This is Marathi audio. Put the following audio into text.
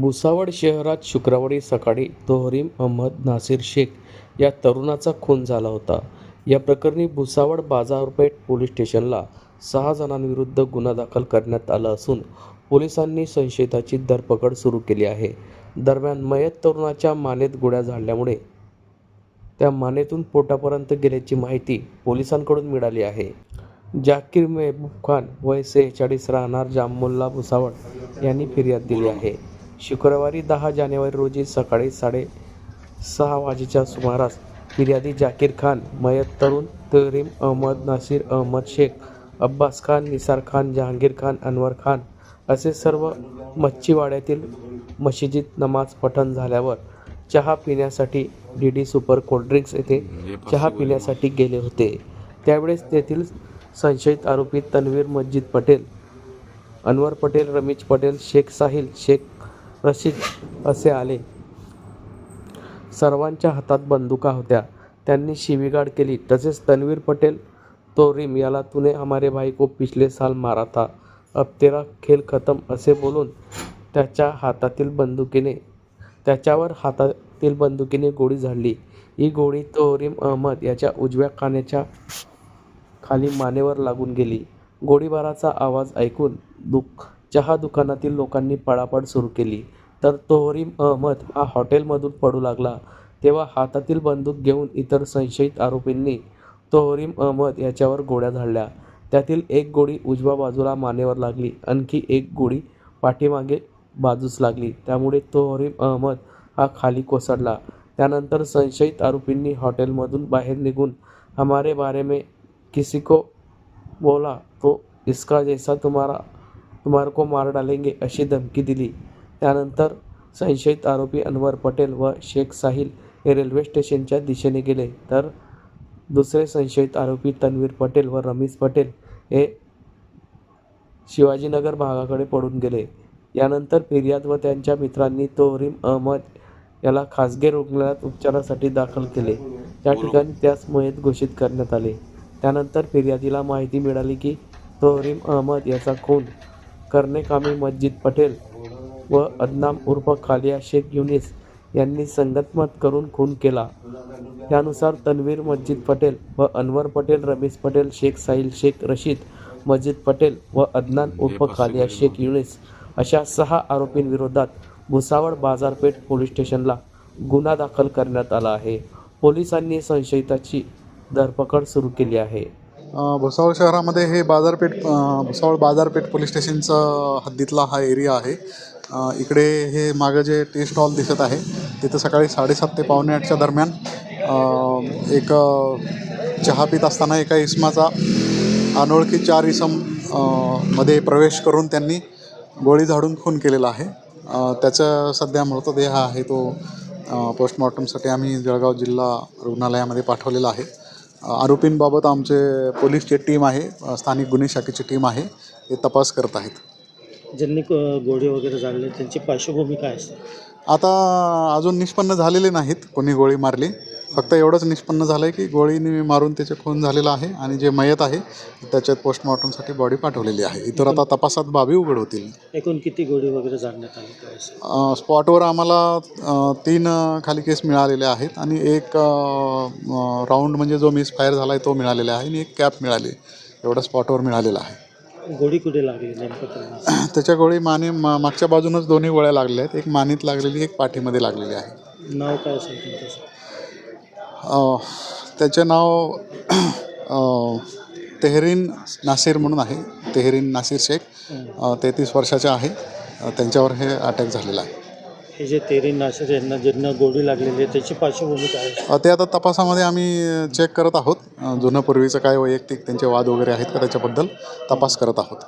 भुसावळ शहरात शुक्रवारी सकाळी तोहरीम अहमद नासिर शेख या तरुणाचा खून झाला होता. या प्रकरणी भुसावळ बाजारपेठ पोलीस स्टेशनला सहा जणांविरुद्ध गुन्हा दाखल करण्यात आला असून पोलिसांनी संशयिताची धरपकड सुरू केली आहे. दरम्यान मयत तरुणाच्या मानेत गोळ्या झाडल्यामुळे त्या मानेतून पोटापर्यंत गेल्याची माहिती पोलिसांकडून मिळाली आहे. जाकीर मेहबूब खान वय सेहेचाळीस राहणार जाममुल्ला भुसावळ यांनी फिर्याद दिली आहे. शुक्रवारी दहा जानेवारी रोजी सकाळी साडे सहा वाजेच्या सुमारास फिर्यादी जाकीर खान मयत तरुण तरीम अहमद नासिर अहमद शेख अब्बास खान निसार खान जहांगीर खान अनवर खान असे सर्व मच्छीवाड्यातील मशिदीत नमाज पठण झाल्यावर चहा पिण्यासाठी डी डी सुपर कोल्ड्रिंक्स येथे चहा पिण्यासाठी गेले होते. त्यावेळेस तेथील संशयित आरोपी तन्वीर मस्जिद पटेल अनवर पटेल रमीज पटेल शेख साहिल शेख रशीद असे आले. सर्वांच्या हातात बंदुका होत्या. त्यांनी शिवीगाड केली. तसेच तन्वीर पटेल तो रिम याला तूने हमारे भाई को पिछले साल मारा था. अब तेरा खेल खतम असे बोलून त्याच्या हातातील बंदुकीने त्याच्यावर हातातील बंदुकीने गोळी झाडली. ही गोळी तोरीम अहमद याच्या उजव्या कानाच्या खाली मानेवर लागून गेली. गोळीबाराचा आवाज ऐकून दुःख चहा दुकानातील लोकांनी पळापळ सुरू केली तर तोहरीम अहमद हा हॉटेलमधून पडू लागला. तेव्हा हातातील बंदूक घेऊन इतर संशयित आरोपींनी तोहरीम अहमद याच्यावर गोळ्या झाडल्या. त्यातील एक गोळी उजव्या बाजूला मानेवर लागली. आणखी एक गोळी पाठीमागे बाजूस लागली. त्यामुळे तोहरीम अहमद हा खाली कोसळला. त्यानंतर संशयित आरोपींनी हॉटेलमधून बाहेर निघून हमारे बारे में किसी को बोला तो इसका जैसा तुम्हारा तुम्हारे को मार डालेंगे अशी धमकी दिली. त्यानंतर संशयित आरोपी अनवर पटेल व शेख साहिल हे रेल्वे स्टेशनच्या दिशेने गेले. तर दुसरे संशयित आरोपी तन्वीर पटेल व रमीज पटेल हे शिवाजीनगर भागाकडे पडून गेले. यानंतर फिर्याद व त्यांच्या मित्रांनी तोहरीम अहमद याला खासगी रुग्णालयात उपचारासाठी दाखल केले. त्या ठिकाणी त्यास मयत घोषित करण्यात आले. त्यानंतर फिर्यादीला माहिती मिळाली की तोहरीम अहमद याचा खून करणे कामी मस्जिद पटेल व अदनाम उर्फ खालिया शेख युनिस यांनी संगतमत करून खून केला. त्यानुसार तन्वीर मस्जिद पटेल व अनवर पटेल रमीज पटेल शेख साहिल शेख रशीद मस्जिद पटेल व अदनान उर्फ खालिया शेख युनिस अशा सहा आरोपींविरोधात भुसावळ बाजारपेठ पोलीस स्टेशनला गुन्हा दाखल करण्यात आला आहे. पोलिसांनी संशयिताची धरपकड सुरू केली आहे. भुसावळ शहरामध्ये हे बाजारपेठ भुसावळ बाजारपेठ पोलीस स्टेशनचा हद्दीतला हा एरिया आहे. इकडे हे मागं जे टी स्टॉल दिसत आहे तिथं सकाळी साडेसात ते पावणे आठच्या दरम्यान एक चहा पित असताना एका इसमाचा अनोळखी चार इसममध्ये प्रवेश करून त्यांनी गोळी झाडून खून केलेला आहे. त्याचं त्याचा सध्या मृतदेह आहे तो पोस्टमॉर्टमसाठी आम्ही जळगाव जिल्हा रुग्णालयामध्ये पाठवलेला आहे. आरोपींबाबत आमचे पोलीसची टीम आहे स्थानिक गुन्हे शाखेची टीम आहे ते तपास करत आहेत. ज्यांनी क- गोळी वगैरे झाडले त्यांची पार्श्वभूमी काय असते? आता अजून निष्पन्न झालेले नाहीत कोणी गोळी मारली. फक्त एवढंच निष्पन्न झालं आहे की गोळीने मारून त्याचे खून झालेला आहे आणि जे मयत आहे त्याच्यात पोस्टमॉर्टमसाठी बॉडी पाठवलेली आहे. इतर आता तपासात बाबी उघड होतील एकूण किती गोळी वगैरे झाडण्यात आली स्पॉटवर आम्हाला तीन खाली केस मिळालेले आहेत आणि एक राऊंड म्हणजे जो मिस फायर झाला आहे तो मिळालेला आहे आणि एक कॅप मिळाली. एवढं स्पॉटवर मिळालेलं आहे. गोळी कुठे लागली नेमकं त्याच्या गोळी माने मा मागच्या बाजूनच दोन्ही गोळ्या लागल्या आहेत. एक मानेत लागलेली एक पाठीमध्ये लागलेली आहे. नाव काय असेल त्यांचं अ, त्याचे नाव तेहरीन नासिर म्हणून आहे. तेहरीन नासिर शेख तेहतीस वर्षाचे आहे. त्यांच्यावर हे अटॅक झालेला आहे. हे जे तेरी नाशिर यांना ज्यांना गोळी लागलेली आहे त्याची पार्श्वभूमी काय ते आता तपासामध्ये आम्ही चेक करत आहोत. जुनं पूर्वीचं काय वैयक्तिक त्यांचे वाद वगैरे आहेत का त्याच्याबद्दल तपास करत आहोत.